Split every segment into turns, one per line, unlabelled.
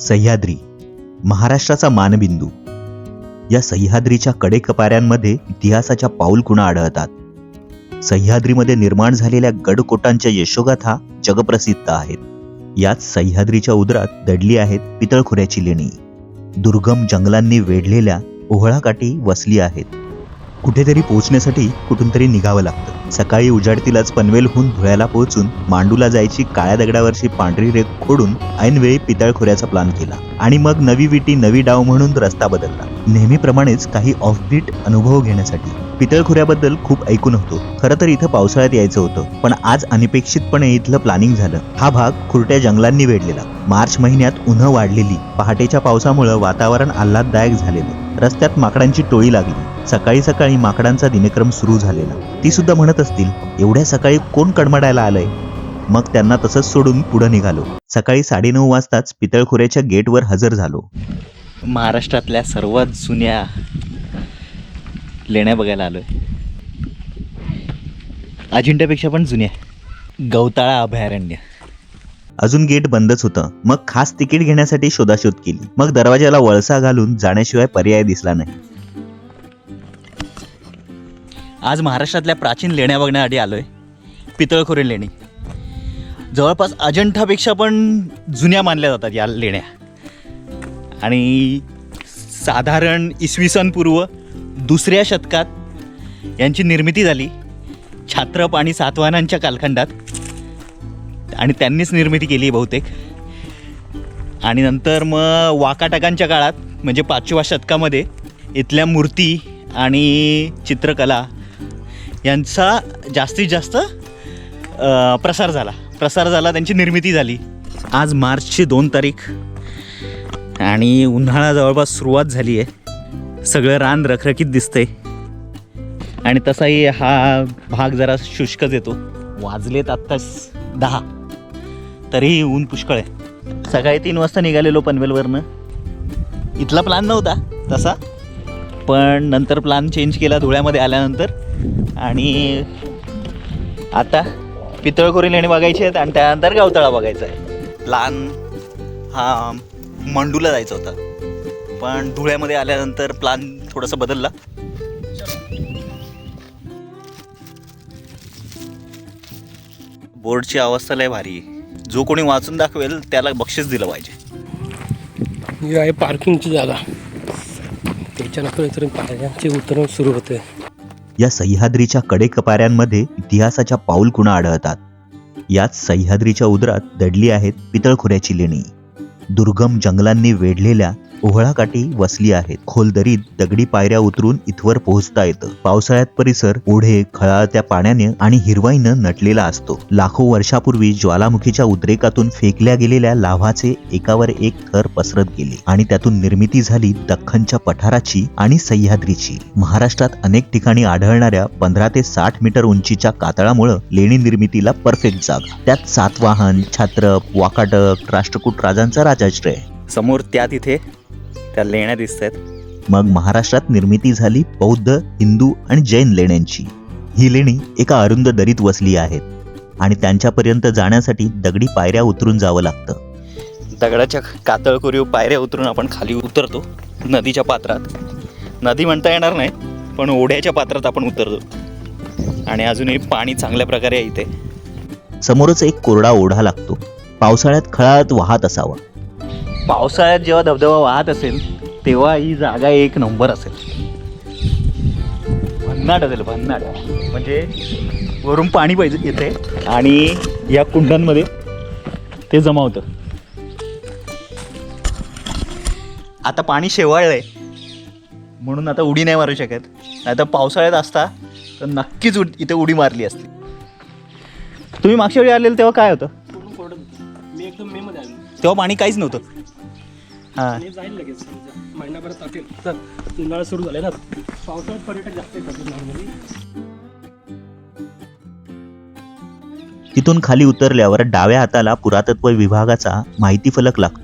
सह्याद्री महाराष्ट्राचा मानबिंदू. या सह्याद्रीच्या कडेकपाऱ्यांमध्ये इतिहासाच्या पाऊलखुणा आढळतात. सह्याद्रीमध्ये निर्माण झालेल्या गडकोटांच्या यशोगाथा जगप्रसिद्ध आहेत. यात सह्याद्रीच्या उदरात दडली आहेत पितळखुऱ्याची लेणी. दुर्गम जंगलांनी वेढलेल्या ओहळाकाठी वसली आहेत. कुठेतरी पोहोचण्यासाठी कुठून तरी निघावं लागतं. सकाळी उजाडतीलाच पनवेलहून धुळ्याला पोहोचून मांडूला जायची काळ्या दगडावरची पांढरी रेख खोडून ऐनवेळी पितळखोऱ्याचा प्लान केला. आणि मग नवी विटी नवी डाव म्हणून रस्ता बदलला. नेहमीप्रमाणेच काही ऑफबीट अनुभव घेण्यासाठी. पितळखोऱ्याबद्दल खूप ऐकून होतो खरं तर इथं पावसाळ्यात यायचं होतं. पण आज अनपेक्षितपणे इथलं प्लॅनिंग झालं. हा भाग खुरट्या जंगलांनी वेढलेला. मार्च महिन्यात उन्हं वाढलेली. पहाटेच्या पावसामुळं वातावरण आल्हाददायक झालेलं. रस्त्यात माकडांची टोळी लागली. सकाळी सकाळी माकडांचा दिनक्रम सुरू झालेला. ती सुद्धा म्हणत असतील एवढ्या सकाळी कोण कडमडायला आलंय? मग त्यांना तसंच सोडून पुढे निघालो. सकाळी साडेनऊ वाजताच पितळखोऱ्याच्या गेटवर हजर झालो.
महाराष्ट्रातल्या सर्वात जुन्या लेण्या बघायला आलोय. अजिंठ्यापेक्षा पण जुन्या. गवताळा अभयारण्य.
अजून गेट बंदच होतं. मग खास तिकीट घेण्यासाठी शोधाशोध केली. मग दरवाजाला वळसा घालून जाण्याशिवाय पर्याय दिसला नाही.
आज महाराष्ट्रातल्या प्राचीन लेण्या बघण्यासाठी आलो आहे पितळखोरी लेणी. जवळपास अजंठापेक्षा पण जुन्या मानल्या जातात या लेण्या. आणि साधारण इसवी सन पूर्व दुसऱ्या शतकात यांची निर्मिती झाली. छात्रप आणि सातवाहनांच्या कालखंडात. आणि त्यांनीच निर्मिती केली बहुतेक. आणि नंतर मग वाकाटकांच्या काळात म्हणजे पाचव्या शतकामध्ये इथल्या मूर्ती आणि चित्रकला यांचा जास्तीत जास्त प्रसार झाला. प्रसार झाला त्यांची निर्मिती झाली. आज मार्चची दोन तारीख. आणि उन्हाळा जवळपास सुरुवात झाली आहे. सगळं रान रखरखीत दिसतंय. आणि तसाही हा भाग जरा शुष्कच येतो. वाजलेत आत्ताच दहा. तरीही ऊन पुष्कळ आहे. सकाळी तीन वाजता निघालेलो पनवेलवरनं. इथला प्लॅन नव्हता तसा. पण नंतर प्लॅन चेंज केला धुळ्यामध्ये आल्यानंतर. आणि आता पितळखोरी लेणी बघायची आहेत आणि त्यानंतर गावतळा बघायचा आहे. प्लान हा मंडूला जायचा होता. पण धुळ्यामध्ये आल्यानंतर प्लान थोडासा बदलला. बोर्डची अवस्था लय भारी आहे. जो कोणी वाचून दाखवेल त्याला बक्षीस दिलं पाहिजे.
ही आहे पार्किंगची जागा. त्याच्यानंतर इतर पायऱ्यांचे उतरण सुरू होते
या सह्याद्रीच्या कडेकपाऱ्यांमध्ये इतिहासाच्या पाऊलखुणा आढळतात. याच सह्याद्रीच्या उदरात दडली आहेत पितळखोऱ्याची लेणी. दुर्गम जंगलांनी वेढलेल्या ओहळाकाठी वसली आहेत. खोलदरीत दगडी पायऱ्या उतरून इथवर पोहोचता येतं. पावसाळ्यात परिसर ओढे खळाळत्या पाण्याने आणि हिरवाईनं नटलेला असतो. लाखो वर्षापूर्वी ज्वालामुखीच्या उद्रेकातून फेकल्या गेलेल्या लाव्हाचे एकावर एक थर पसरत गेले आणि त्यातून निर्मिती झाली दख्खनच्या पठाराची आणि सह्याद्रीची. महाराष्ट्रात अनेक ठिकाणी आढळणाऱ्या पंधरा ते साठ मीटर उंचीच्या कातळामुळं लेणी निर्मितीला परफेक्ट जागा. त्यात सातवाहन छात्रप वाकाटक राष्ट्रकूट राजांचा राजाश्रय.
समोर त्या तिथे त्या लेण्या दिसत आहेत
मग महाराष्ट्रात निर्मिती झाली बौद्ध हिंदू आणि जैन लेण्यांची. ही लेणी एका अरुंद दरीत वसली आहेत आणि त्यांच्यापर्यंत जाण्यासाठी दगडी पायऱ्या उतरून जावं लागतं.
दगडाच्या कातळकोरीव पायऱ्या उतरून आपण खाली उतरतो नदीच्या पात्रात. नदी म्हणता येणार नाही पण ओढ्याच्या पात्रात आपण उतरतो. आणि अजूनही पाणी चांगल्या प्रकारे इथे.
समोरच एक कोरडा ओढा लागतो. पावसाळ्यात खळाळत वाहत असावा.
पावसाळ्यात जेव्हा धबधबा वाहत असेल तेव्हा ही जागा एक नंबर असेल. भन्नाट असेल भन्नाट. म्हणजे वरून पाणी पाहिजे येते आणि या कुंडांमध्ये ते जमा होतं. आता पाणी शेवाळलंय. म्हणून आता उडी नाही मारू शकत. नाही तर पावसाळ्यात असता तर नक्कीच उड इथे उडी मारली असती. तुम्ही मागच्या वेळी आलेलं तेव्हा काय होतं.
मी एकदम मे मध्ये आलो.
तेव्हा पाणी काहीच नव्हतं. हां.
आणि जाईल लगेच. महिनाभरात टाकेल. तर उन्हाळा सुरू झाले ना. पावसाळ्यात पर्यटक जास्त येतात नॉर्मली
तिथून खाली उतरल्यावर डाव्या हाताला पुरातत्व विभागाचा माहिती फलक लागतो.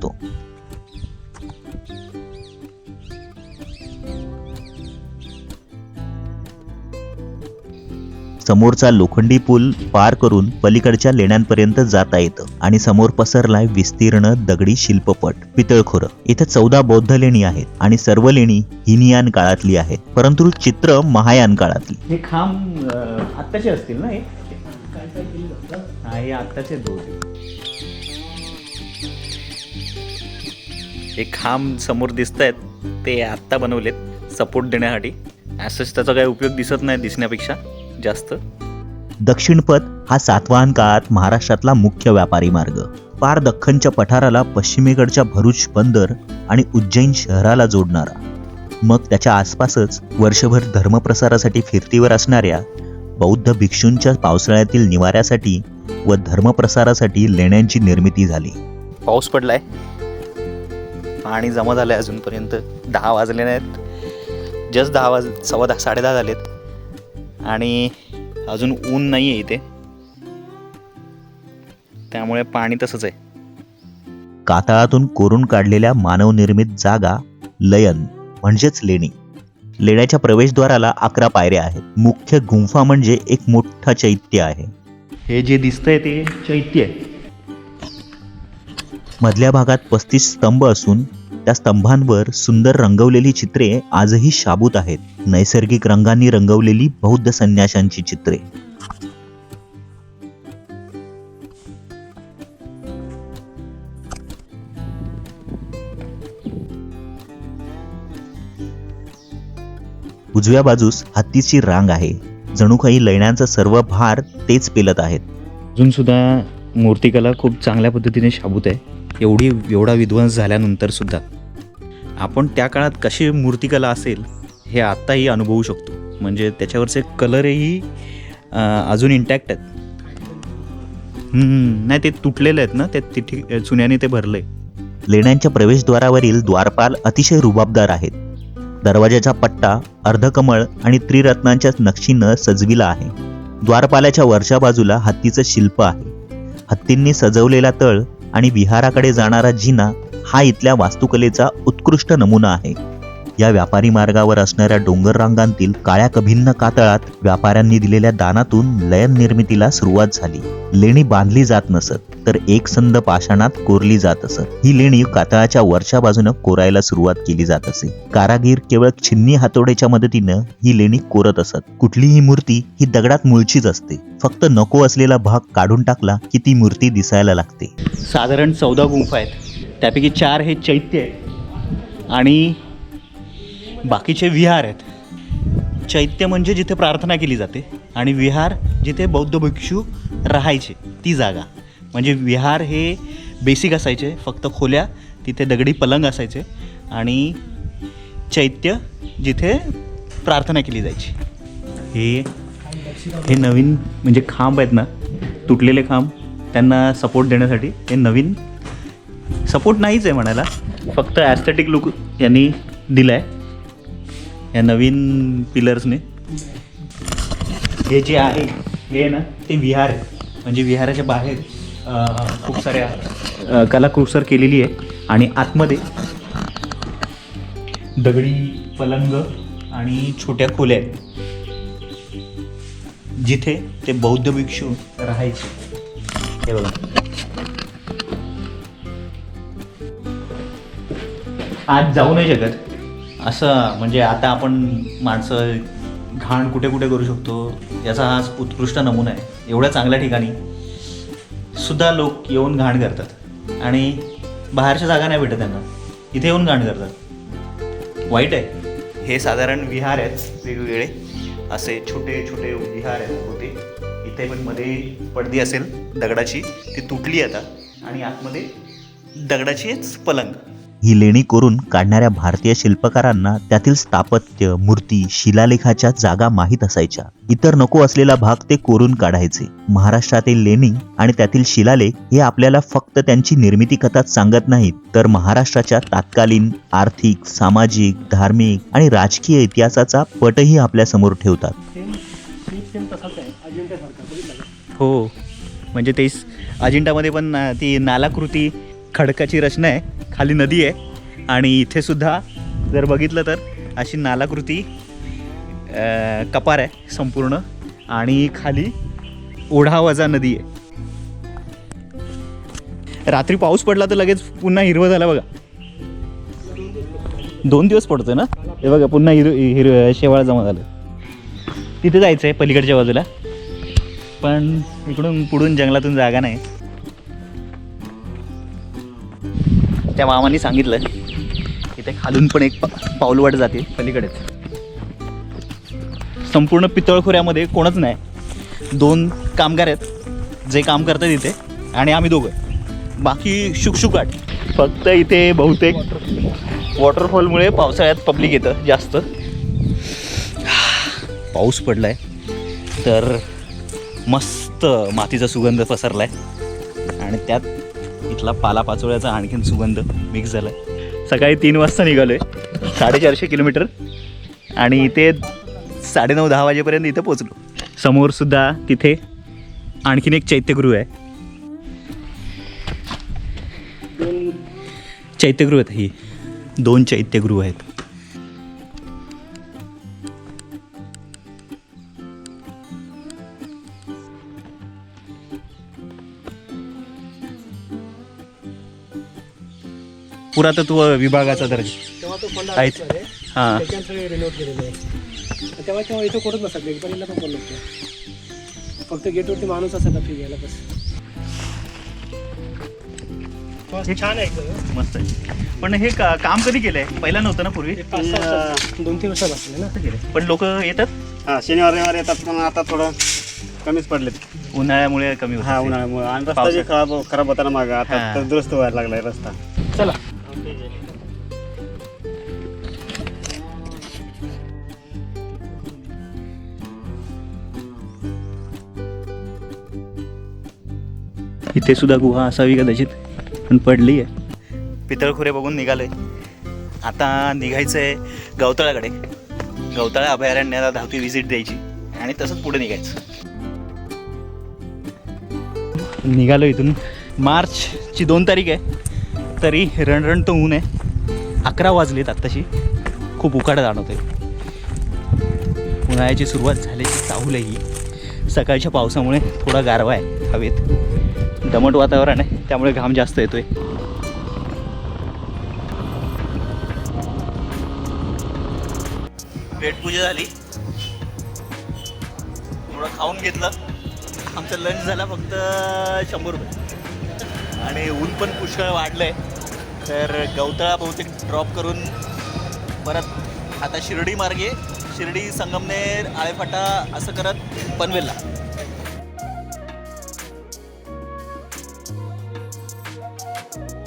समोरचा लोखंडी पूल पार करून पलीकडच्या लेण्यांपर्यंत जाता येतं आणि समोर पसरलाय विस्तीर्ण दगडी शिल्पपट पितळखोरं. इथे चौदा बौद्ध लेणी आहेत आणि सर्व लेणी हिनियान काळातली आहेत परंतु चित्र महायान काळातली.
हे खांब आत्ताचे असतील ना हे? हा हे आत्ताचे दोन. हे खांब समोर दिसत आहेत ते आत्ता बनवलेत सपोर्ट देण्यासाठी. ॲसच त्याचा काही उपयोग दिसत नाही दिसण्यापेक्षा. जास्त?
दक्षिणपथ हा सातवाहन काळात महाराष्ट्रातला मुख्य व्यापारी मार्ग. पार दख्खनच्या पठाराला पश्चिमेकडच्या भरूच बंदर आणि उज्जैन शहराला जोडणारा. मग त्याच्या आसपासच वर्षभर धर्मप्रसारासाठी फिरतीवर असणाऱ्या बौद्ध भिक्षूंच्या पावसाळ्यातील निवाऱ्यासाठी व धर्मप्रसारासाठी लेण्यांची निर्मिती झाली.
पाऊस पडलाय. पाणी जमा झालं आहे अजूनपर्यंत. दहा वाजले नाहीत. जस्ट दहा वाज सव्वा दहा साडेदहा झालेत. आणि अजून ऊन नाही आहे इथे. त्यामुळे पाणी तसंच आहे.
कातळातून कोरून काढलेल्या मानवनिर्मित जागा लयन म्हणजेच लेणी. लेण्याच्या प्रवेशद्वाराला अकरा पायऱ्या आहेत. मुख्य गुंफा म्हणजे एक मोठा चैत्य आहे.
हे जे दिसतंय ते चैत्य आहे.
मधल्या भागात पस्तीस स्तंभ असून त्या स्तंभांवर सुंदर रंगवलेली चित्रे आजही शाबूत आहेत. नैसर्गिक रंगांनी रंगवलेली बौद्ध संन्याशांची चित्रे. उजव्या बाजूस हत्तीची रांग आहे. जणू काही लैण्यांचा सर्व भार तेच पेलत आहेत.
अजून सुद्धा मूर्तिकला खूप चांगल्या पद्धतीने शाबूत आहे. एवढी एवढा विध्वंस झाल्यानंतर सुद्धा. आपण त्या काळात कशी मूर्तिकला असेल हे आत्ताही अनुभवू शकतो. म्हणजे त्याच्यावरचे कलरही अजून इंटॅक्ट आहेत. नाही ते तुटलेले आहेत ना ते तिथे चुन्याने ते भरले.
लेण्यांच्या प्रवेशद्वारावरील द्वारपाल अतिशय रुबाबदार आहेत. दरवाजाचा पट्टा अर्धकमळ आणि त्रिरत्नांच्या नक्षीनं सजविला आहे. द्वारपालाच्या वरच्या बाजूला हत्तीचं शिल्प आहे. हत्तींनी सजवलेला तळ आणि विहाराकडे जाणारा जिना हा इथल्या वास्तुकलेचा उत्कृष्ट नमुना आहे. या व्यापारी मार्गावर असणाऱ्या डोंगर रांगांतील काळ्या कभिन्न कातळात व्यापाऱ्यांनी दिलेल्या दानातून लयन निर्मितीला सुरुवात झाली. लेणी बांधली जात नसत तर एक संद पाषाणात कोरली जात असत. ही लेणी कातळाच्या वरच्या बाजूनं कोरायला सुरुवात केली जात असे. कारागीर केवळ छिन्नी हातोड्याच्या मदतीनं ही लेणी कोरत असत. कुठलीही मूर्ती ही दगडात मुळचीच असते. फक्त नको असलेला भाग काढून टाकला की ती मूर्ती दिसायला लागते.
साधारण चौदा गुंफा आहेत. त्यापैकी चार हे चैत्य आहे आणि बाकीचे विहार आहेत. चैत्य म्हणजे जिथे प्रार्थना केली जाते आणि विहार जिथे बौद्ध भिक्षू राहायचे ती जागा. म्हणजे विहार हे बेसिक असायचे फक्त खोल्या तिथे दगडी पलंग असायचे आणि चैत्य जिथे प्रार्थना केली जायची. हे हे नवीन म्हणजे खांब आहेत ना तुटलेले खांब त्यांना सपोर्ट देण्यासाठी हे नवीन सपोर्ट नाहीच आहे म्हणायला. फक्त ॲस्थेटिक लुक यांनी दिला आहे या नवीन पिलर्सने हे जे आहे हे ना ते विहार आहे. म्हणजे विहाराच्या बाहेर खूप साऱ्या कलाकुसर केलेली आहे. आणि आतमध्ये दगडी पलंग आणि छोट्या खोल्या आहेत. जिथे ते बौद्ध भिक्षू राहायचे. हे बघा. आज जाऊ नाही शकत. असं म्हणजे आता आपण माणसं घाण कुठे कुठे करू शकतो याचा हा उत्कृष्ट नमुना आहे. एवढ्या चांगल्या ठिकाणी सुद्धा लोक येऊन घाण करतात. आणि बाहेरच्या जागा नाही भेटत त्यांना. इथे येऊन घाण करतात. वाईट आहे. हे साधारण विहार आहेत वेगवेगळे. असे छोटे छोटे विहार आहेत होते. इथे पण मध्ये पडदी असेल दगडाची. ती तुटली आता. आणि आतमध्ये दगडाचीच पलंग.
ही लेणी कोरून काढणाऱ्या भारतीय शिल्पकारांना त्यातील स्थापत्य मूर्ती शिलालेखाच्या जागा माहीत असायच्या. इतर नको असलेला भाग ते कोरून काढायचे. महाराष्ट्रातील लेणी आणि त्यातील शिलालेख हे आपल्याला फक्त त्यांची निर्मिती कथाच सांगत नाहीत तर महाराष्ट्राच्या तात्कालीन आर्थिक सामाजिक धार्मिक आणि राजकीय इतिहासाचा पटही आपल्यासमोर ठेवतात.
हो म्हणजे तेच अजिंठामध्ये पण ना- ती नालाकृती खडकाची रचना आहे. खाली नदी आहे. आणि इथे सुद्धा जर बघितलं तर अशी नालाकृती कपार आहे संपूर्ण. आणि खाली ओढावजा नदी आहे. रात्री पाऊस पडला तर लगेच पुन्हा हिरवं झालं बघा. दोन दिवस पडतोय ना? हे बघा पुन्हा हिर हिर शेवाळ जमा झालं. तिथे जायचं आहे पलीकडच्या बाजूला. पण इकडून पुढून जंगलातून जागा नाही. त्या मामाने सांगितलं इथे खालून पण एक पा पाऊलवाट जाते पलीकडेच. संपूर्ण पितळखोऱ्यामध्ये कोणच नाही. दोन कामगार आहेत जे काम करतात इथे आणि आम्ही दोघं. बाकी शुकशुकाट. फक्त इथे बहुतेक वॉटरफॉलमुळे पावसाळ्यात पब्लिक येतं जास्त. पाऊस पडलाय तर मस्त मातीचा सुगंध पसरलाय. आणि त्यात इथला पालापाचोळ्याचा आणखीन सुगंध मिक्स झालाय. सकाळी तीन वाजता निघालो आहे साडेचारशे किलोमीटर. आणि इथे साडेनऊ दहा वाजेपर्यंत इथे पोचलो समोरसुद्धा तिथे आणखीन एक चैत्यगृह आहे. चैत्यगृह आहेत ही. दोन चैत्यगृह आहेत. पुरातत्व विभागाचा दर्जा.
तेव्हा तो फंड
आहेत. हां.
त्याच्यात सगळे रिनोव्हेट केलेले आहे. तेव्हा तेव्हा इथं कोणच नसतात बेगपर्यंतला पण कोण नसतं. फक्त गेटवरती माणूस फी घ्यायला बस. छान आहे एकदम
मस्त आहे. पण हे का काम कधी केलंय? पहिला नव्हतं ना पूर्वी?
एक पाच सहा वर्षाचं. दोन तीन वर्षात असले ना.
असं केलंय. पण लोक येतात?
हा शनिवार रविवार येतात पण आता थोडं कमीच पडलेत.
उन्हाळ्यामुळे कमी होत
हा
असेल.
उन्हाळ्यामुळे. आणि रस्ता खराब खराब होता ना मागं.
हा.
आता तर दुरुस्त व्हायला लागलाय रस्ता.
चला.
इथे सुद्धा गुहा असावी कदाचित पण पडली आहे पितळखोरे बघून निघालोय. आता निघायचं आहे गवतळाकडे. गवतळा अभयारण्याला दहावी व्हिजिट द्यायची आणि तसंच पुढे निघायचं. निघालो इथून. मार्चची दोन तारीख आहे. तरी रणरण तर ऊन आहे. अकरा वाजलेत आत्ताशी. खूप उकाडा जाणवतोय. उन्हाळ्याची सुरुवात झाल्याची चाहूल आहे ही सकाळच्या पावसामुळे थोडा गारवा आहे हवेत. दमट वातावरण आहे त्यामुळे घाम जास्त येतोय. पेटपूजा झाली. थोडं खाऊन घेतलं. आमचं लंच झाला फक्त शंभर रुपये. आणि ऊन पण पुष्कळ वाढलंय. तर गवताळा बहुतेक ड्रॉप करून परत आता शिर्डी मार्गे शिर्डी संगमनेर आळेफाटा असं करत पनवेलला.